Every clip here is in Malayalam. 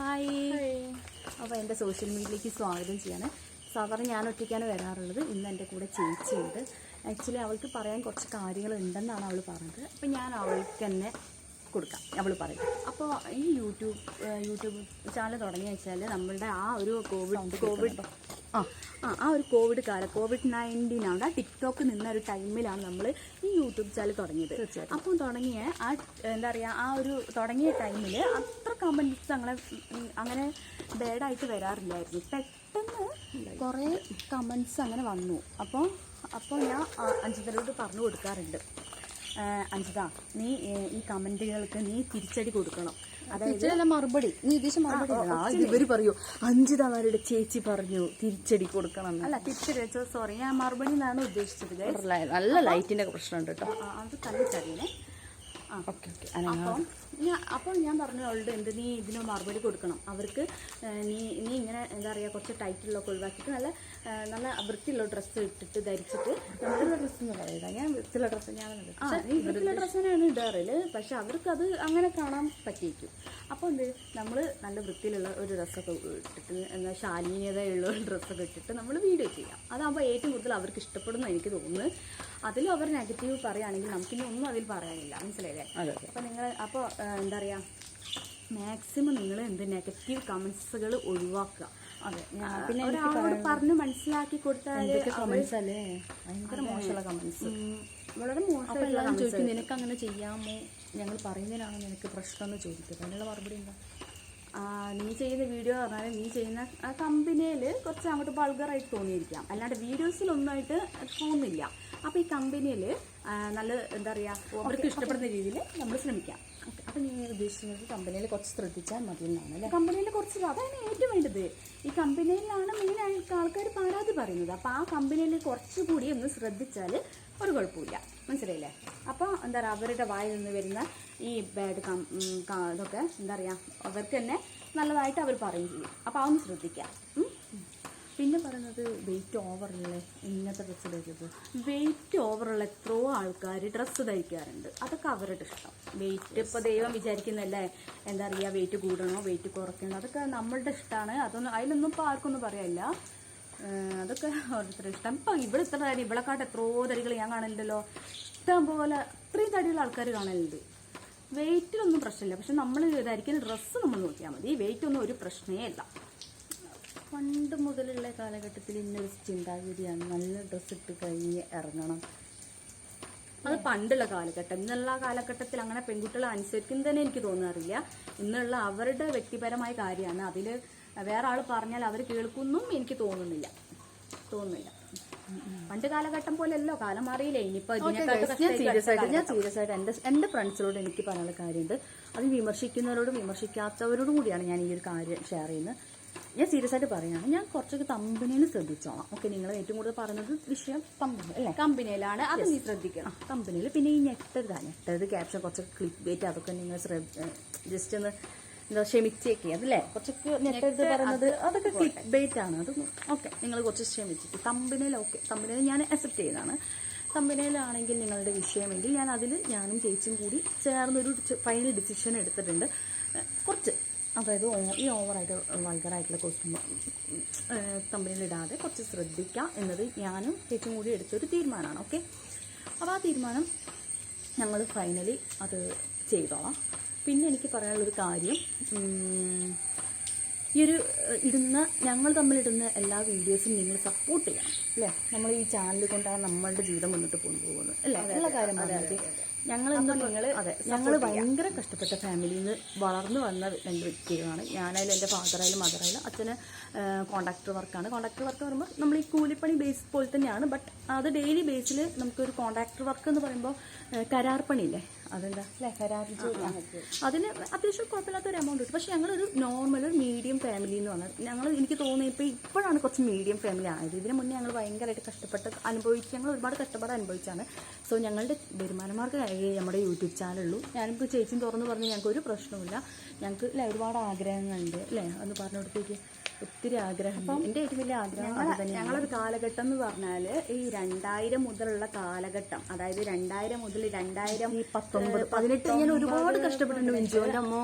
ഹായ് അപ്പോൾ എന്റെ സോഷ്യൽ മീഡിയയിലേക്ക് സ്വാഗതം ചെയ്യാണ്. സാധാരണ ഞാൻ ഒറ്റയ്ക്കാണ് വരാറുള്ളത്. ഇന്ന് എന്റെ കൂടെ ചേച്ചിയുണ്ട്. ആക്ച്വലി അവൾക്ക് പറയാൻ കുറച്ച് കാര്യങ്ങൾ ഉണ്ടെന്നാണ് അവൾ പറഞ്ഞത്. അപ്പോൾ ഞാൻ അവൾക്ക് തന്നെ കൊടുക്കാം. അവൾ പറയും. അപ്പോൾ ഈ യൂട്യൂബ് യൂട്യൂബ് ചാനൽ തുടങ്ങിയ വെച്ചാൽ നമ്മളുടെ ആ ഒരു കോവിഡ് കോവിഡ് ആ ആ ആ ഒരു കോവിഡ് കാലം കോവിഡ് നയന്റീൻ ആണ്. ആ ടിക്ടോക്ക് നിന്ന ഒരു ടൈമിലാണ് നമ്മൾ ഈ യൂട്യൂബ് ചാനൽ തുടങ്ങിയത്. അപ്പം തുടങ്ങിയ ആ എന്താ പറയുക ആ ഒരു തുടങ്ങിയ ടൈമിൽ അത്ര കമന്റ്സ് അങ്ങനെ അങ്ങനെ ബാഡായിട്ട് വരാറില്ലായിരുന്നു. പെട്ടെന്ന് കുറേ കമന്റ്സ് അങ്ങനെ വന്നു. അപ്പോൾ അപ്പോൾ ഞാൻ അഞ്ചുതരോട് അഞ്ജിതരോട് പറഞ്ഞു കൊടുക്കാറുണ്ട്. അഞ്ജിത നീ ഈ കമന്റുകൾക്ക് നീ തിരിച്ചടി കൊടുക്കണം. അതായത് മറുപടി. നീ ഉദ്ദേശം മറുപടി ഇവർ പറയൂ അഞ്ചിതവരുടെ ചേച്ചി പറഞ്ഞു തിരിച്ചടി കൊടുക്കണം അല്ല തിരിച്ചടി വെച്ചോ സോറി ഞാൻ മറുപടി എന്നാണ് ഉദ്ദേശിച്ചത്. നല്ല ലൈറ്റിന്റെ പ്രശ്നമുണ്ട് കേട്ടോ. അത് ആ ഓക്കെ ഓക്കെ. അപ്പം ഞാൻ അപ്പോൾ ഞാൻ പറഞ്ഞു അവളുടെ എന്ത് നീ ഇതിന് മറുപടി കൊടുക്കണം. അവർക്ക് നീ നീ ഇങ്ങനെ എന്താ പറയുക കുറച്ച് ടൈറ്റിലൊക്കെ ഒഴിവാക്കിയിട്ട് നല്ല നല്ല വൃത്തിയുള്ള ഡ്രസ്സ് ഇട്ടിട്ട് ധരിച്ചിട്ട് ഡ്രസ്സ് എന്ന് പറയുന്നത്. ഞാൻ വൃത്തിയുള്ള ഡ്രസ്സ് ഞാൻ ആ ഈ വൃത്തിയുള്ള ഡ്രസ്സിനാണ് ഇടാറിൽ. പക്ഷെ അവർക്ക് അത് അങ്ങനെ കാണാൻ പറ്റിയേക്കും അപ്പോൾ എന്ത് നമ്മൾ നല്ല വൃത്തിയിലുള്ള ഒരു ഡ്രസ്സൊക്കെ ഇട്ടിട്ട് എന്താ ശാലീനതയുള്ള ഒരു ഡ്രസ്സൊക്കെ ഇട്ടിട്ട് നമ്മൾ വീഡിയോ ചെയ്യാം. അതാകുമ്പോൾ ഏറ്റവും കൂടുതൽ അവർക്ക് ഇഷ്ടപ്പെടുന്നു എനിക്ക് തോന്നുന്നു. അതിലും അവർ നെഗറ്റീവ് പറയുകയാണെങ്കിൽ നമുക്കിനി ഒന്നും അതിൽ പറയാനില്ല. മനസ്സിലായില്ലേ? അപ്പോൾ നിങ്ങൾ അപ്പോൾ എന്താ പറയുക മാക്സിമം നിങ്ങൾ എന്ത് നെഗറ്റീവ് കമൻസുകൾ ഒഴിവാക്കുക. അതെ. പിന്നെ ഒരാളോട് പറഞ്ഞ് മനസ്സിലാക്കി കൊടുത്താൽ കമൻസ് അല്ലേ? ഭയങ്കര മോശമുള്ള കമൻസ് വളരെ മോശമുള്ള ചോദിക്കും നിനക്ക് അങ്ങനെ ചെയ്യാമോ? ഞങ്ങൾ പറയുന്നതിനാണോ നിനക്ക് പ്രശ്നമെന്ന് ചോദിക്കുന്നത് ചോദിക്കും അതിനുള്ള മറുപടി എന്താ? ആ, നീ ചെയ്യുന്ന വീഡിയോ പറഞ്ഞാൽ നീ ചെയ്യുന്ന ആ കമ്പനിയിൽ കുറച്ച് അങ്ങോട്ട് ബൾഗറായിട്ട് തോന്നിയിരിക്കാം. അല്ലാണ്ട് വീഡിയോസിലൊന്നായിട്ട് തോന്നുന്നില്ല അപ്പോൾ ഈ കമ്പനിയിൽ നല്ല എന്താ പറയുക അവർക്ക് ഇഷ്ടപ്പെടുന്ന രീതിയിൽ നമ്മൾ ശ്രമിക്കാം. അപ്പം നീ ഉദ്ദേശിക്കുന്നത് കമ്പനിയിൽ കുറച്ച് ശ്രദ്ധിച്ചാൽ മതി എന്നാണ് അല്ലേ? കമ്പനിയിൽ കുറച്ച് അതാണ് ഏറ്റവും വേണ്ടത്. ഈ കമ്പനിയിലാണ് മെയിനായിട്ട് ആൾക്കാർ പാടാതെ പറയുന്നത്. അപ്പോൾ ആ കമ്പനിയിൽ കുറച്ചുകൂടി ഒന്ന് ശ്രദ്ധിച്ചാൽ ഒരു കുഴപ്പമില്ല. മനസ്സിലായില്ലേ? അപ്പോൾ എന്താ പറയുക അവരുടെ വായിൽ നിന്ന് വരുന്ന ഈ ബാഡ് കം ഇതൊക്കെ എന്താ പറയുക അവർക്ക് തന്നെ നല്ലതായിട്ട് അവർ പറയും ചെയ്യും. അപ്പോൾ അതൊന്ന് ശ്രദ്ധിക്കാം? പിന്നെ പറയുന്നത് വെയിറ്റ് ഓവറല്ലേ ഇങ്ങനത്തെ ഡ്രസ്സ് ധരിച്ചത് വെയിറ്റ് ഓവറുള്ള എത്രയോ ആൾക്കാർ ഡ്രസ്സ് ധരിക്കാറുണ്ട് അതൊക്കെ അവരുടെ ഇഷ്ടം. വെയിറ്റ് ഇപ്പോൾ ദൈവം വിചാരിക്കുന്നല്ലേ എന്താ പറയുക വെയിറ്റ് കൂടണോ വെയിറ്റ് കുറയ്ക്കണോ? അതൊക്കെ നമ്മളുടെ ഇഷ്ടമാണ് അതൊന്നും അതിലൊന്നും ഇപ്പോൾ ആർക്കൊന്നും പറയല്ല അതൊക്കെ ഓരോരുത്തരുടെ ഇഷ്ടം. ഇപ്പം ഇവിടെ ഇത്ര തടി ഇവിടെക്കാട്ട് എത്രയോ തടികൾ ഞാൻ കാണലുണ്ടല്ലോ. ഇഷ്ടം പോലെ അത്രയും തടിയുള്ള ആൾക്കാർ കാണലുണ്ട്. വെയിറ്റിലൊന്നും പ്രശ്നമില്ല. പക്ഷെ നമ്മൾ ധരിക്കുന്ന ഡ്രസ്സ് നമ്മൾ നോക്കിയാൽ മതി. വെയിറ്റ് ഒന്നും ഒരു പ്രശ്നമേ അല്ല. പണ്ട് മുതലുള്ള കാലഘട്ടത്തിൽ ഇന്നൊരു ചിന്താഗതിയാണ് നല്ല ഡ്രസ്സ് ഇട്ട് കഴിഞ്ഞ് ഇറങ്ങണം. അത് പണ്ടുള്ള കാലഘട്ടം. ഇന്നുള്ള കാലഘട്ടത്തിൽ അങ്ങനെ പെൺകുട്ടികളെ അനുസരിക്കും തന്നെ എനിക്ക് തോന്നാറില്ല. ഇന്നുള്ള അവരുടെ വ്യക്തിപരമായ കാര്യമാണ്. അതിൽ വേറെ ആൾ പറഞ്ഞാൽ അവർ കേൾക്കുന്നും എനിക്ക് തോന്നുന്നില്ല. തോന്നുന്നില്ല. പണ്ട് കാലഘട്ടം പോലെയല്ലോ. കാലം മാറിയില്ലേ. ഇനിയിപ്പോ ഞാൻ സീരിയസ് ആയിട്ട് ഞാൻ സീരിയസ് ആയിട്ട് എന്റെ എന്റെ ഫ്രണ്ട്സിനോട് എനിക്ക് പറയാനുള്ള കാര്യമുണ്ട്. അത് വിമർശിക്കുന്നവരോടും വിമർശിക്കാത്തവരോടും കൂടിയാണ് ഞാൻ ഈ ഒരു കാര്യം ഷെയർ ചെയ്യുന്നത്. ഞാൻ സീരിയസ് ആയിട്ട് പറയുകയാണ്. ഞാൻ കുറച്ചൊക്കെ കമ്പനിയിൽ ശ്രദ്ധിച്ചോളാം. ഓക്കെ നിങ്ങൾ ഏറ്റവും കൂടുതൽ പറയുന്നത് വിഷയം കമ്പനി അല്ലേ? കമ്പനിയിലാണ് അത് നീ ശ്രദ്ധിക്കണം. കമ്പനിയിൽ പിന്നെ ഈ ഞെട്ടരുത് ഞെട്ടരുത് ക്യാപ്ഷൻ കുറച്ച് ക്ലിക്ക് ബേറ്റ് അതൊക്കെ നിങ്ങൾ ജസ്റ്റ് ഒന്ന് എന്താ ക്ഷമിച്ചേക്ക് അതല്ലേ കുറച്ചൊക്കെ ഞെട്ടരുത് പറയുന്നത് അതൊക്കെ ക്ലിക്ക് ബേറ്റ് ആണ്. അത് ഓക്കെ നിങ്ങൾ കുറച്ച് ക്ഷമിച്ചിട്ട് കമ്പനിയിൽ ഓക്കെ കമ്പനിയിൽ ഞാൻ അക്സെപ്റ്റ് ചെയ്യുന്നതാണ്. കമ്പനിയിലാണെങ്കിൽ നിങ്ങളുടെ വിഷയമെങ്കിൽ ഞാൻ അതിൽ ഞാനും ചേച്ചിയും കൂടി ചേർന്നൊരു ഫൈനൽ ഡിസിഷൻ എടുത്തിട്ടുണ്ട്. കുറച്ച് അതായത് ഓ- ഈ ഓവറായിട്ട് വൾഗറായിട്ടുള്ള കോസ്റ്റ്യൂം കമ്പനിയിൽ ഇടാതെ കുറച്ച് ശ്രദ്ധിക്കാം എന്നത് ഞാനും ചേച്ചിയും കൂടി എടുത്തൊരു തീരുമാനമാണ് ഓക്കെ അപ്പോൾ ആ തീരുമാനം ഞങ്ങൾ ഫൈനലി അത് ചെയ്തോളാം. പിന്നെ എനിക്ക് പറയാനുള്ളൊരു കാര്യം ഈ ഒരു ഇടുന്ന ഞങ്ങൾ തമ്മിലിടുന്ന എല്ലാ വീഡിയോസും നിങ്ങൾ സപ്പോർട്ട് ചെയ്യണം അല്ലേ? നമ്മൾ ഈ ചാനൽ കൊണ്ടാണ് നമ്മളുടെ ജീവിതം മുന്നോട്ട് കൊണ്ടുപോകുന്നത് അല്ലേ? നല്ല കാര്യം ഞങ്ങൾ നിങ്ങൾ അതെ ഞങ്ങൾ ഭയങ്കര കഷ്ടപ്പെട്ട ഫാമിലിയിൽ നിന്ന് വളർന്നു വന്ന രണ്ട് വ്യക്തികളാണ്. ഞാനായാലും എന്റെ ഫാദറായാലും മദറായാലും അച്ഛന് കോൺട്രാക്ടർ വർക്കാണ് കോൺട്രാക്ടർ വർക്ക് പറയുമ്പോൾ നമ്മൾ ഈ കൂലിപ്പണി ബേസ് പോലെ തന്നെയാണ്. ബട്ട് അത് ഡെയിലി ബേസിൽ നമുക്കൊരു കോൺട്രാക്ടർ വർക്ക് എന്ന് പറയുമ്പോൾ കരാർ പണിയില്ലേ അതെന്താ? അല്ലേ കരാർ ജോലി. അതിന് അത്യാവശ്യം കുഴപ്പമില്ലാത്ത ഒരു എമൗണ്ട് കിട്ടും. പക്ഷെ ഞങ്ങളൊരു നോർമൽ ഒരു മീഡിയം ഫാമിലി എന്ന് പറഞ്ഞത് ഞങ്ങൾ എനിക്ക് തോന്നുന്നത് ഇപ്പോൾ ഇപ്പോഴാണ് കുറച്ച് മീഡിയം ഫാമിലി ആയത്. ഇതിന് മുന്നേ ഞങ്ങൾ ഭയങ്കരമായിട്ട് കഷ്ടപ്പെട്ട് അനുഭവിച്ച് ഞങ്ങൾ ഒരുപാട് കഷ്ടപ്പാട് അനുഭവിച്ചാണ്. സോ ഞങ്ങളുടെ വരുമാനമാർഗം നമ്മുടെ യൂട്യൂബ് ചാനലുള്ളൂ. ഞാനിപ്പോൾ ചേച്ചിയും തുറന്ന് പറഞ്ഞ് ഞങ്ങൾക്ക് ഒരു പ്രശ്നവുമില്ല ഞങ്ങൾക്ക് ഒരുപാട് ആഗ്രഹങ്ങളുണ്ട് അല്ലേ ഒന്ന് പറഞ്ഞു കൊടുത്തേക്ക്. ഒത്തിരി ആഗ്രഹം. എന്റെ ഏറ്റവും വലിയ ആഗ്രഹം ഞങ്ങളൊരു കാലഘട്ടം എന്ന് പറഞ്ഞാൽ ഈ രണ്ടായിരം മുതലുള്ള കാലഘട്ടം. അതായത് രണ്ടായിരം മുതൽ രണ്ടായിരം ഈ പത്തൊമ്പത് പതിനെട്ട് ഞാൻ ഒരുപാട് കഷ്ടപ്പെട്ടിട്ടുണ്ട് മിഞ്ചോന്റെ അമ്മ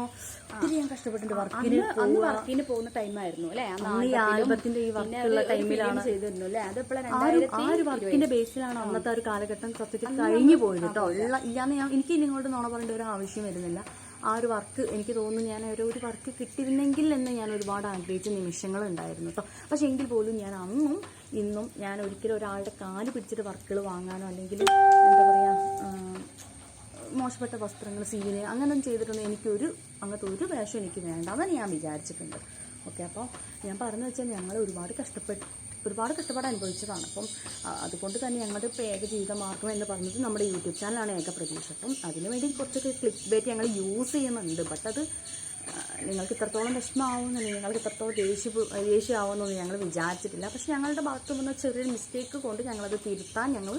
ഒത്തിരി ഞാൻ കഷ്ടപ്പെട്ടിട്ടുണ്ട് വർക്കിന് അന്ന് വർക്കിന് പോകുന്ന ടൈമായിരുന്നു അല്ലേ? ഈ ആൽബത്തിന്റെ ഈ വർക്കുള്ള ടൈമിലാണ് ചെയ്തിരുന്നു അല്ലേ? അതെപ്പോഴാണ് ആ ഒരു രണ്ടായിരത്തി വർക്കിന്റെ ബേസിലാണ് അന്നത്തെ ഒരു കാലഘട്ടം സത്യത്തിൽ കഴിഞ്ഞു പോയത് കേട്ടോ. ഉള്ള ഇല്ലാന്ന് ഞാൻ എനിക്ക് നിങ്ങളോട് നോണ പറയേണ്ട ഒരു ആവശ്യം വരുന്നില്ല. ആ ഒരു വർക്ക് എനിക്ക് തോന്നുന്നു ഞാൻ ഒരു ഒരു വർക്ക് കിട്ടിയിരുന്നെങ്കിൽ എന്ന് ഞാൻ ഒരുപാട് ആഗ്രഹിച്ച നിമിഷങ്ങൾ ഉണ്ടായിരുന്നു കേട്ടോ പക്ഷേ എങ്കിൽ പോലും ഞാൻ അന്നും ഇന്നും ഞാൻ ഒരിക്കലും ഒരാളുടെ കാൽ പിടിച്ചിട്ട് വർക്കുകൾ വാങ്ങാനോ അല്ലെങ്കിൽ എന്താ പറയുക മോശപ്പെട്ട വസ്ത്രങ്ങൾ സീന് അങ്ങനെയൊന്നും ചെയ്തിട്ടൊന്നും എനിക്കൊരു അങ്ങനത്തെ ഒരു വേഷം എനിക്ക് വേണ്ട അതാണ് ഞാൻ വിചാരിച്ചിട്ടുണ്ട്. ഓക്കെ അപ്പോൾ ഞാൻ പറഞ്ഞു വെച്ചാൽ ഞങ്ങൾ ഒരുപാട് കഷ്ടപ്പെട്ട്. ഒരുപാട് കഷ്ടപ്പാട് അനുഭവിച്ചതാണ്. അപ്പം അതുകൊണ്ട് തന്നെ ഞങ്ങളുടെ ഇപ്പോൾ ഏക ജീവിത മാർഗം എന്ന് പറഞ്ഞത് നമ്മുടെ യൂട്യൂബ് ചാനലാണ് ഏക പ്രതീക്ഷ. അപ്പം അതിനുവേണ്ടി കുറച്ചൊക്കെ ക്ലിക്ക് ബേറ്റ് ഞങ്ങൾ യൂസ് ചെയ്യുന്നുണ്ട്. ബട്ട് അത് നിങ്ങൾക്ക് ഇത്രത്തോളം വിഷമമാവുമെന്ന് നിങ്ങൾക്ക് ഇത്രത്തോളം ദേഷ്യ ദേഷ്യമാവുമെന്നൊന്നും ഞങ്ങൾ വിചാരിച്ചിട്ടില്ല. പക്ഷെ ഞങ്ങളുടെ ഭാഗത്ത് വന്ന ചെറിയൊരു മിസ്റ്റേക്ക് കൊണ്ട് ഞങ്ങളത് തിരുത്താൻ ഞങ്ങൾ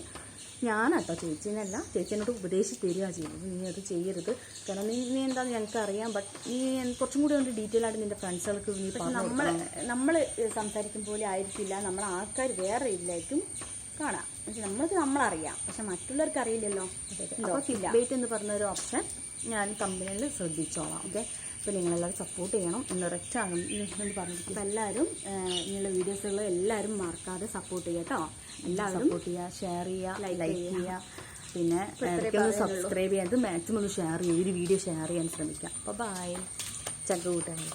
ഞാനാട്ടോ ചേച്ചീനല്ല ചേച്ചീനോട് ഉപദേശിച്ച് തരിക ചെയ്തത് നീ അത് ചെയ്യരുത്. കാരണം നീ നീ എന്താണെന്ന് ഞങ്ങൾക്ക് അറിയാം ബട്ട് നീ കുറച്ചും കൂടി ഒന്ന് ഡീറ്റെയിൽ ആയിട്ട് നിന്റെ ഫ്രണ്ട്സുകൾക്ക് നീ നമ്മൾ നമ്മൾ സംസാരിക്കും പോലെ ആയിരിക്കില്ല. നമ്മളെ ആൾക്കാർ വേറെ രീതിയിലായിരിക്കും കാണാം. പക്ഷെ നമ്മൾക്ക് നമ്മളറിയാം. പക്ഷെ മറ്റുള്ളവർക്ക് അറിയില്ലല്ലോ. വെയിറ്റ് എന്ന് പറഞ്ഞ ഒരു ഓപ്ഷൻ ഞാൻ കമ്പനിയിൽ ശ്രദ്ധിച്ചോളാം. ഓക്കെ അപ്പോൾ നിങ്ങളെല്ലാവരും സപ്പോർട്ട് ചെയ്യണം എന്നൊരൊറ്റ എന്ന് അപ്പം എല്ലാവരും ഇങ്ങനെയുള്ള വീഡിയോസുകൾ എല്ലാവരും മറക്കാതെ സപ്പോർട്ട് ചെയ്യുക കേട്ടോ. എല്ലാവരും സപ്പോർട്ട് ചെയ്യുക ഷെയർ ചെയ്യുക ലൈക്ക് ചെയ്യുക. പിന്നെ ഒന്ന് സബ്സ്ക്രൈബ് ചെയ്യാൻ മാക്സിമം ഒന്ന് ഷെയർ ചെയ്യുക ഒരു വീഡിയോ ഷെയർ ചെയ്യാൻ ശ്രമിക്കുക. അപ്പോൾ ബായ് ചക്ക കൂട്ടായി